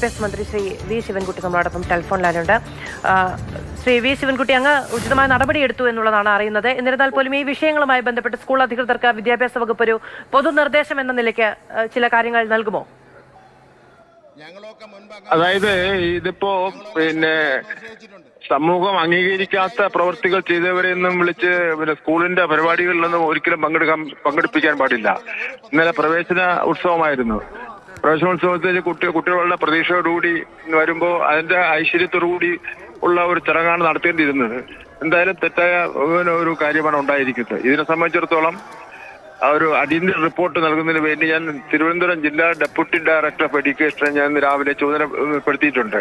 വിദ്യാഭ്യാസ മന്ത്രി ശ്രീ വി ശിവൻകുട്ടി നമ്മളോടൊപ്പം ടെലിഫോൺ ലൈനുണ്ട് ശ്രീ വി ശിവൻകുട്ടി അങ്ങ് ഉചിതമായ നടപടിയെടുത്തു എന്നുള്ളതാണ് അറിയുന്നത്. എന്നിരുന്നാൽ പോലും ഈ വിഷയങ്ങളുമായി ബന്ധപ്പെട്ട് സ്കൂൾ അധികൃതർക്ക് വിദ്യാഭ്യാസ വകുപ്പ് ഒരു പൊതുനിർദ്ദേശം എന്ന നിലയ്ക്ക് ചില കാര്യങ്ങൾ നൽകുമോ? അതായത് ഇതിപ്പോ പിന്നെ സമൂഹം അംഗീകരിക്കാത്ത പ്രവൃത്തികൾ ചെയ്തവരെയൊന്നും വിളിച്ച് പിന്നെ സ്കൂളിന്റെ പരിപാടികളിലൊന്നും ഒരിക്കലും പങ്കെടുക്കാൻ പങ്കെടുപ്പിക്കാൻ പാടില്ല. ഇന്നലെ പ്രവേശന ഉത്സവമായിരുന്നു. പ്രവേശനോത്സവത്തിൽ കുട്ടി കുട്ടികളുടെ പ്രതീക്ഷയോടുകൂടി വരുമ്പോൾ അതിന്റെ ഐശ്വര്യത്തോടുകൂടി ഉള്ള ഒരു ചടങ്ങാണ് നടത്തേണ്ടിയിരുന്നത്. എന്തായാലും തെറ്റായ ഒരു കാര്യമാണ് ഉണ്ടായിരിക്കുന്നത്. ഇതിനെ സംബന്ധിച്ചിടത്തോളം ആ ഒരു അടിയന്തര റിപ്പോർട്ട് നൽകുന്നതിന് വേണ്ടി ഞാൻ തിരുവനന്തപുരം ജില്ലാ ഡെപ്യൂട്ടി ഡയറക്ടർ ഓഫ് എഡ്യൂക്കേഷനെ ഞാൻ രാവിലെ ചുമതലപ്പെടുത്തിയിട്ടുണ്ട്.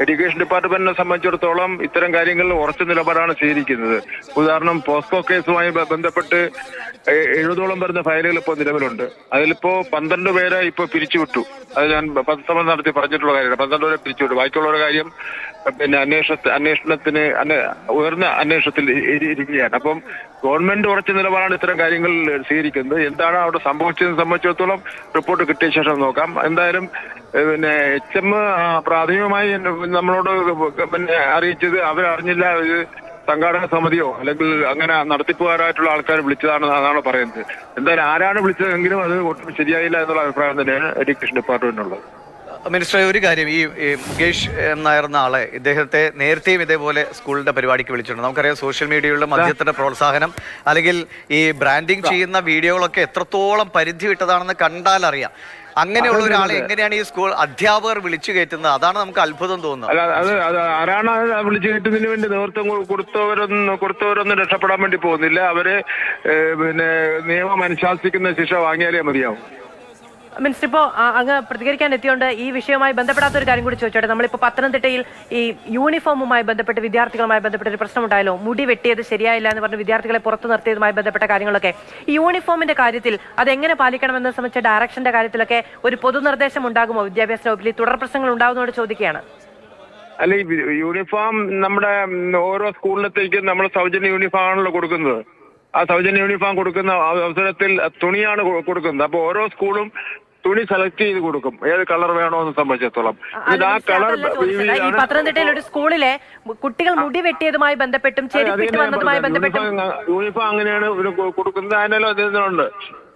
എഡ്യൂക്കേഷൻ ഡിപ്പാർട്ട്മെന്റിനെ സംബന്ധിച്ചിടത്തോളം ഇത്തരം കാര്യങ്ങളിൽ ഉറച്ച നിലപാടാണ് സ്വീകരിക്കുന്നത്. ഉദാഹരണം പോസ്കോ കേസുമായി ബന്ധപ്പെട്ട് എഴുപതോളം വരുന്ന ഫയലുകൾ ഇപ്പോൾ നിലവിലുണ്ട്. അതിലിപ്പോ പന്ത്രണ്ട് പേരെ ഇപ്പോൾ പിരിച്ചുവിട്ടു. അത് ഞാൻ പത്രസമ്മേളനം നടത്തി പറഞ്ഞിട്ടുള്ള കാര്യമാണ്. പന്ത്രണ്ട് പേരെ പിരിച്ചുവിട്ടു. ബാക്കിയുള്ളവരുടെ കാര്യം പിന്നെ അന്വേഷണ അന്വേഷണത്തിന് അന്വേ- ഉയർന്ന അന്വേഷണത്തിൽ ഇരിക്കുകയാണ്. അപ്പം ഗവൺമെന്റ് ഉറച്ച നിലപാടാണ് ഇത്തരം കാര്യങ്ങൾ സ്വീകരിക്കുന്നത്. എന്താണ് അവിടെ സംഭവിച്ചതെന്ന് സംബന്ധിച്ചിടത്തോളം റിപ്പോർട്ട് കിട്ടിയ ശേഷം നോക്കാം. എന്തായാലും പിന്നെ എച്ച് എം പ്രാഥമികമായി നമ്മളോട് പിന്നെ അറിയിച്ചത് അവരറിഞ്ഞില്ല ഒരു സംഘാടക സമിതിയോ അല്ലെങ്കിൽ അങ്ങനെ നടത്തിപ്പുകാരായിട്ടുള്ള ആൾക്കാർ വിളിച്ചതാണ് എന്നാണ് പറയുന്നത്. എന്തായാലും ആരാണ് വിളിച്ചതെങ്കിലും അത് ഒട്ടും ശരിയായില്ല എന്നുള്ള അഭിപ്രായം തന്നെയാണ് എഡ്യൂക്കേഷൻ ഡിപ്പാർട്ട്മെന്റിനുള്ളത്. മിനിസ്റ്റർ ഒരു കാര്യം ഈ ഈ മുകേഷ് എന്നായിരുന്ന ആളെ ഇദ്ദേഹത്തെ നേരത്തെയും ഇതേപോലെ സ്കൂളിന്റെ പരിപാടിക്ക് വിളിച്ചിട്ടുണ്ട്. നമുക്കറിയാം സോഷ്യൽ മീഡിയയിലുള്ള മദ്യത്തിന്റെ പ്രോത്സാഹനം അല്ലെങ്കിൽ ഈ ബ്രാൻഡിങ് ചെയ്യുന്ന വീഡിയോകളൊക്കെ എത്രത്തോളം പരിധി വിട്ടതാണെന്ന് കണ്ടാൽ അറിയാം അങ്ങനെയുള്ള ഒരാളെ എങ്ങനെയാണ് ഈ സ്കൂൾ അധ്യാപകർ വിളിച്ചു കയറ്റുന്നത്? അതാണ് നമുക്ക് അത്ഭുതം തോന്നുന്നത്. അല്ല അത് അത് ആരാണ് വിളിച്ചു കയറ്റുന്നതിന് വേണ്ടി നേതൃത്വം കൊടുത്തവരൊന്നും കൊടുത്തവരൊന്നും രക്ഷപ്പെടാൻ വേണ്ടി പോകുന്നില്ല. അവർ പിന്നെ നിയമം അനുശാസിക്കുന്ന ശിക്ഷ വാങ്ങിയാലേ മതിയാവും. മിനിസ്റ്റർ ഇപ്പോ ആ, അങ്ങ് പ്രതികരിക്കാൻ എത്തിയോണ്ട് ഈ വിഷയവുമായി ബന്ധപ്പെടാത്ത ഒരു കാര്യം കൂടി ചോദിച്ചോട്ടെ. നമ്മളിപ്പോ പത്തനംതിട്ടയിൽ ഈ യൂണിഫോമുമായി ബന്ധപ്പെട്ട് വിദ്യാർത്ഥികളുമായി ബന്ധപ്പെട്ട ഒരു പ്രശ്നം ഉണ്ടായല്ലോ മുടി വെട്ടിയത് ശരിയായില്ല എന്ന് പറഞ്ഞ് വിദ്യാർത്ഥികളെ പുറത്തു നിർത്തിയതുമായി ബന്ധപ്പെട്ട കാര്യങ്ങളൊക്കെ. ഈ യൂണിഫോമിന്റെ കാര്യത്തിൽ അത് എങ്ങനെ പാലിക്കണമെന്ന് സംബന്ധിച്ച ഡയറക്ഷന്റെ കാര്യത്തിലൊക്കെ ഒരു പൊതു നിർദ്ദേശം ഉണ്ടാകുമോ വിദ്യാഭ്യാസ വകുപ്പിൽ? തുടർ പ്രശ്നങ്ങൾ ഉണ്ടാകുന്നതോട് ചോദിക്കുകയാണ്. അല്ല ഈ യൂണിഫോം നമ്മുടെ ഓരോ സ്കൂളിലത്തേക്കും നമ്മൾ സൗജന്യ യൂണിഫോം ആണല്ലോ കൊടുക്കുന്നത്. ആ സൗജന്യ യൂണിഫോം കൊടുക്കുന്ന അവസരത്തിൽ തുണിയാണ് കൊടുക്കുന്നത്. അപ്പൊ ഓരോ സ്കൂളും തുണി സെലക്ട് ചെയ്ത് കൊടുക്കും. ഏത് കളർ വേണോ എന്ന് സംബന്ധിച്ചിടത്തോളം ഇത് ആ കളർ പത്തനംതിട്ടയിലെ പത്തനംതിട്ടയിൽ ഒരു സ്കൂളിലെ കുട്ടികൾ മുടി വെട്ടിയതുമായി ബന്ധപ്പെട്ടും ചെരുപ്പിട്ട് വന്നതുമായി ബന്ധപ്പെട്ടും യൂണിഫോം അങ്ങനെയാണ് കൊടുക്കുന്നത്. അതിനെല്ലാം അതിനുണ്ട്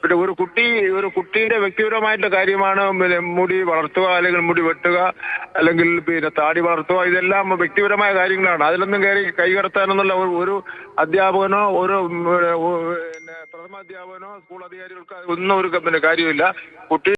പിന്നെ ഒരു കുട്ടി ഒരു കുട്ടിയുടെ വ്യക്തിപരമായിട്ടുള്ള കാര്യമാണ് പിന്നെ മുടി വളർത്തുക അല്ലെങ്കിൽ മുടി വെട്ടുക അല്ലെങ്കിൽ പിന്നെ താടി വളർത്തുക. ഇതെല്ലാം വ്യക്തിപരമായ കാര്യങ്ങളാണ്. അതിലൊന്നും കയറി കൈകടത്താനെന്നുള്ള ഒരു- അധ്യാപകനോ ഒരു പ്രഥമാധ്യാപകനോ പ്രഥമ അധ്യാപകനോ സ്കൂൾ അധികാരികൾക്ക് ഒന്നും ഒരു കാര്യമില്ല കുട്ടി